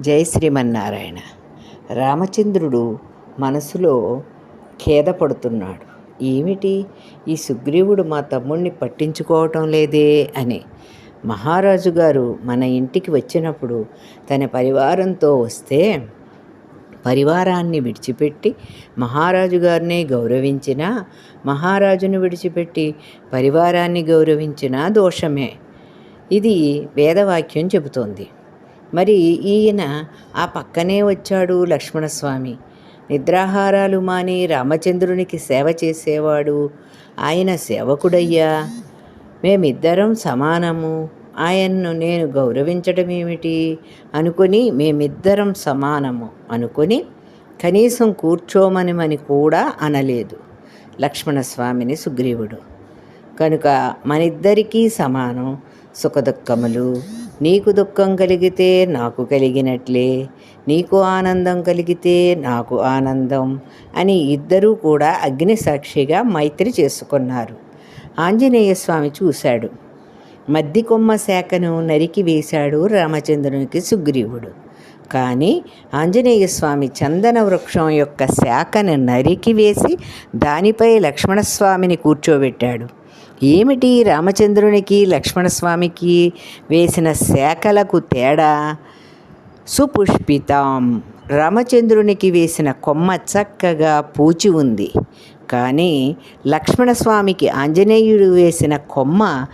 జై శ్రీమన్నారాయణ. రామచంద్రుడు మనసులో ఖేదపడుతున్నాడు. ఏమిటి? ఈ సుగ్రీవుడు మా తమ్ముణ్ణి పట్టించుకోవటం లేదే అని. మహారాజు గారు మన ఇంటికి వచ్చినప్పుడు తన పరివారంతో వస్తే పరివారాన్ని విడిచిపెట్టి మహారాజు గారిని గౌరవించిన మహారాజును విడిచిపెట్టి పరివారాన్ని గౌరవించిన దోషమే. ఇది వేదవాక్యం చెబుతోంది. మరి ఈయన ఆ పక్కనే వచ్చాడు లక్ష్మణస్వామి. నిద్రాహారాలు మాని రామచంద్రునికి సేవ చేసేవాడు. ఆయన సేవకుడయ్యా. మేమిద్దరం సమానము. ఆయన్ను నేను గౌరవించడం ఏమిటి అనుకొని మేమిద్దరం సమానము అనుకొని కనీసం కూర్చోమనిమని కూడా అనలేదు లక్ష్మణస్వామిని సుగ్రీవుడు. కనుక మనిద్దరికీ సమానం సుఖదుఖములు. నీకు దుఃఖం కలిగితే నాకు కలిగినట్లే నీకు ఆనందం కలిగితే నాకు ఆనందం అని ఇద్దరూ కూడా అగ్నిసాక్షిగా మైత్రి చేసుకున్నారు. ఆంజనేయ స్వామి చూశాడు. మద్ది కొమ్మ శాఖను నరికి వేశాడు రామచంద్రునికి సుగ్రీవుడు. కానీ ఆంజనేయ స్వామి చందన వృక్షం యొక్క శాఖను నరికి వేసి దానిపై లక్ష్మణస్వామిని కూర్చోబెట్టాడు. ఏమిటి రామచంద్రునికి లక్ష్మణస్వామికి వేసిన శాఖలకు తేడా? సుపుష్పితాం. రామచంద్రునికి వేసిన కొమ్మ చక్కగా పూచి ఉంది. కానీ లక్ష్మణస్వామికి ఆంజనేయుడు వేసిన కొమ్మ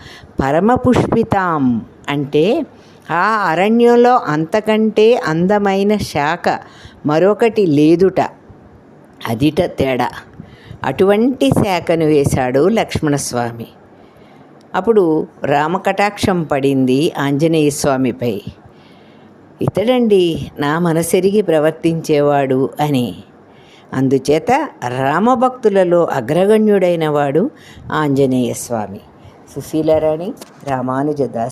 పరమపుష్పితాం అంటే ఆ అరణ్యంలో అంతకంటే అందమైన శాఖ మరొకటి లేదుట. అదిట తేడా. అటువంటి శాఖను వేశాడు లక్ష్మణస్వామి. అప్పుడు రామకటాక్షం పడింది ఆంజనేయ స్వామిపై ఇతడండి నా మనసెరిగి ప్రవర్తించేవాడు అని. అందుచేత రామభక్తులలో అగ్రగణ్యుడైన వాడు ఆంజనేయ స్వామి సుశీలారాణి రామానుజదాస్.